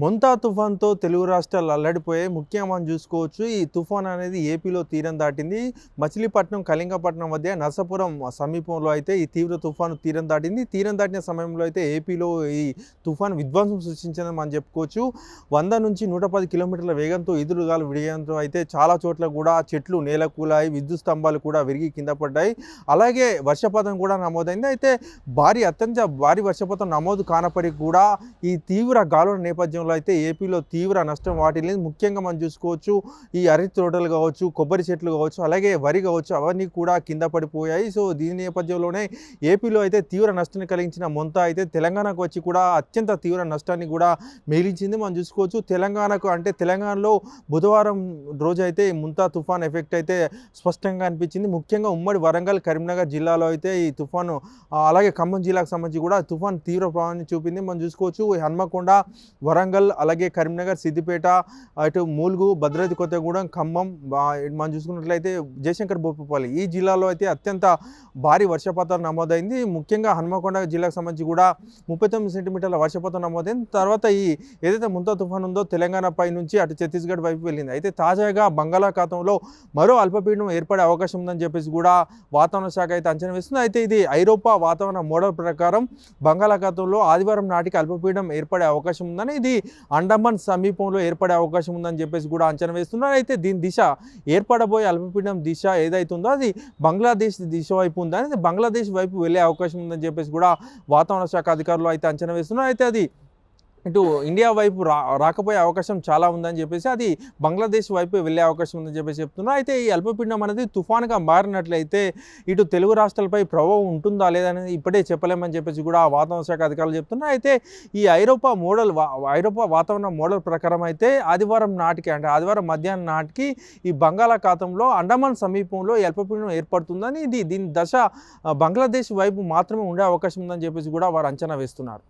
మొంతా తుఫాన్తో తెలుగు రాష్ట్రాలు అల్లడిపోయాయి. ముఖ్యంగా మనం చూసుకోవచ్చు ఈ తుఫాన్ అనేది ఏపీలో తీరం దాటింది. మచిలీపట్నం కళింగపట్నం మధ్య నర్సపురం సమీపంలో అయితే ఈ తీవ్ర తుఫాను తీరం దాటింది. తీరం దాటిన సమయంలో అయితే ఏపీలో ఈ తుఫాన్ విధ్వంసం సృష్టించిందని మనం చెప్పుకోవచ్చు. వంద నుంచి నూట పది కిలోమీటర్ల వేగంతో ఎదురుగాలు విడియడంతో అయితే చాలా చోట్ల కూడా చెట్లు నేలకూలాయి విద్యుత్ స్తంభాలు కూడా విరిగి కింద పడ్డాయి. అలాగే వర్షపాతం కూడా నమోదైంది. అయితే భారీ అత్యంత భారీ వర్షపాతం నమోదు కానప్పటికీ కూడా ఈ తీవ్ర గాలుల నేపథ్యంలో అయితే ఏపీలో తీవ్ర నష్టం వాటిల్లింది ముఖ్యంగా మనం చూసుకోవచ్చు. ఈ అరటి తోటలు కావచ్చు కొబ్బరి చెట్లు కావచ్చు అలాగే వరి కావచ్చు అవన్నీ కూడా కింద పడిపోయాయి. సో దీని నేపథ్యంలోనే ఏపీలో అయితే తీవ్ర నష్టాన్ని కలిగించిన మొంత అయితే తెలంగాణకు వచ్చి కూడా అత్యంత తీవ్ర నష్టాన్ని కూడా మిగిలించింది మనం చూసుకోవచ్చు తెలంగాణకు అంటే తెలంగాణలో బుధవారం రోజు అయితే ముంతా తుఫాన్ ఎఫెక్ట్ అయితే స్పష్టంగా అనిపించింది. ముఖ్యంగా ఉమ్మడి వరంగల్ కరీంనగర్ జిల్లాలో అయితే ఈ తుఫాను అలాగే ఖమ్మం జిల్లాకు సంబంధించి కూడా తుఫాన్ తీవ్ర ప్రభావాన్ని చూపింది. మనం చూసుకోవచ్చు హన్మకొండ వరంగల్ అలాగే కరీంనగర్ సిద్దిపేట అటు మూలుగు భద్రాద్రి కొత్తగూడెం ఖమ్మం మనం చూసుకున్నట్లయితే జయశంకర్ భూపాలి ఈ జిల్లాలో అయితే అత్యంత భారీ వర్షపాతం నమోదైంది. ముఖ్యంగా హనుమకొండ జిల్లాకు సంబంధించి కూడా ముప్పై తొమ్మిది సెంటీమీటర్ల వర్షపాతం నమోదైంది. తర్వాత ఈ ఏదైతే ముంతా తుఫాన్ ఉందో తెలంగాణ పై నుంచి అటు ఛత్తీస్గఢ్ వైపు వెళ్ళింది. అయితే తాజాగా బంగాళాఖాతంలో మరో అల్పపీడనం ఏర్పడే అవకాశం ఉందని చెప్పేసి కూడా వాతావరణ శాఖ అయితే అంచనా వేస్తుంది. అయితే ఇది ఐరోపా వాతావరణ మోడల్ ప్రకారం బంగాళాఖాతంలో ఆదివారం నాటికి అల్పపీడనం ఏర్పడే అవకాశం ఉందని ఇది అండమాన్ సమీపంలో ఏర్పడే అవకాశం ఉందని చెప్పేసి కూడా అంచనా వేస్తున్నారు. అయితే దీని దిశ ఏర్పడబోయే అల్పపీడనం దిశ ఏదైతుందో అది బంగ్లాదేశ్ దిశ వైపు ఉందని బంగ్లాదేశ్ వైపు వెళ్ళే అవకాశం ఉందని చెప్పేసి కూడా వాతావరణ శాఖ అధికారులు అయితే అంచనా వేస్తున్నారు. అయితే అది ఇటు ఇండియా వైపు రా రాకపోయే అవకాశం చాలా ఉందని చెప్పేసి అది బంగ్లాదేశ్ వైపు వెళ్ళే అవకాశం ఉందని చెప్పేసి చెప్తున్నారు. అయితే ఈ అల్పపీడనం అనేది తుఫాన్గా మారినట్లయితే ఇటు తెలుగు రాష్ట్రాలపై ప్రభావం ఉంటుందా లేదనేది ఇప్పుడే చెప్పలేమని చెప్పేసి కూడా వాతావరణ శాఖ అధికారులు చెప్తున్నారు. అయితే ఈ ఐరోపా మోడల్ వా- ఐరోపా వాతావరణ మోడల్ ప్రకారం అయితే ఆదివారం నాటికి అంటే ఆదివారం మధ్యాహ్నం నాటికి ఈ బంగాళాఖాతంలో అండమాన్ సమీపంలో ఈ అల్పపీడనం ఏర్పడుతుందని ఇది దీని దశ బంగ్లాదేశ్ వైపు మాత్రమే ఉండే అవకాశం ఉందని చెప్పేసి కూడా వారు అంచనా వేస్తున్నారు.